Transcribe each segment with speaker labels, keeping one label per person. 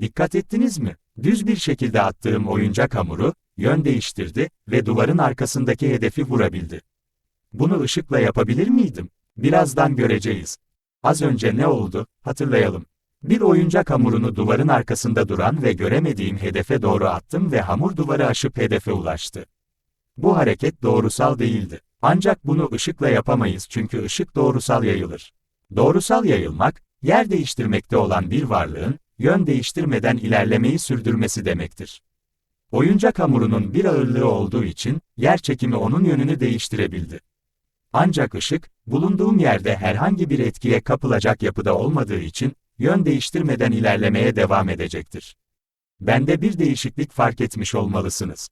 Speaker 1: Dikkat ettiniz mi? Düz bir şekilde attığım oyuncak hamuru, yön değiştirdi ve duvarın arkasındaki hedefi vurabildi. Bunu ışıkla yapabilir miydim? Birazdan göreceğiz. Az önce ne oldu, hatırlayalım. Bir oyuncak hamurunu duvarın arkasında duran ve göremediğim hedefe doğru attım ve hamur duvarı aşıp hedefe ulaştı. Bu hareket doğrusal değildi. Ancak bunu ışıkla yapamayız çünkü ışık doğrusal yayılır. Doğrusal yayılmak, yer değiştirmekte olan bir varlığın, yön değiştirmeden ilerlemeyi sürdürmesi demektir. Oyuncak hamurunun bir ağırlığı olduğu için, yer çekimi onun yönünü değiştirebildi. Ancak ışık, bulunduğum yerde herhangi bir etkiye kapılacak yapıda olmadığı için, yön değiştirmeden ilerlemeye devam edecektir. Bende bir değişiklik fark etmiş olmalısınız.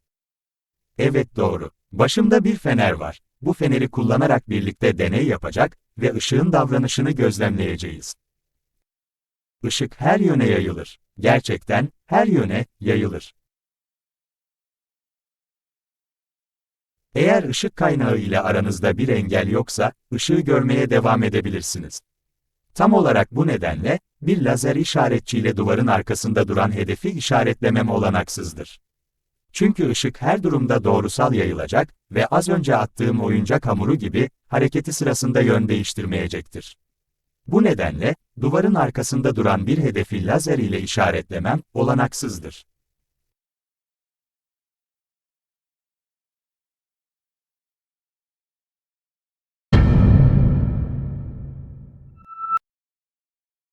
Speaker 1: Evet doğru. Başımda bir fener var. Bu feneri kullanarak birlikte deney yapacak ve ışığın davranışını gözlemleyeceğiz. Işık her yöne yayılır. Gerçekten her yöne yayılır. Eğer ışık kaynağı ile aranızda bir engel yoksa, ışığı görmeye devam edebilirsiniz. Tam olarak bu nedenle, bir lazer işaretçiyle duvarın arkasında duran hedefi işaretlemem olanaksızdır. Çünkü ışık her durumda doğrusal yayılacak ve az önce attığım oyuncak hamuru gibi, hareketi sırasında yön değiştirmeyecektir. Bu nedenle, duvarın arkasında duran bir hedefi lazer ile işaretlemem olanaksızdır.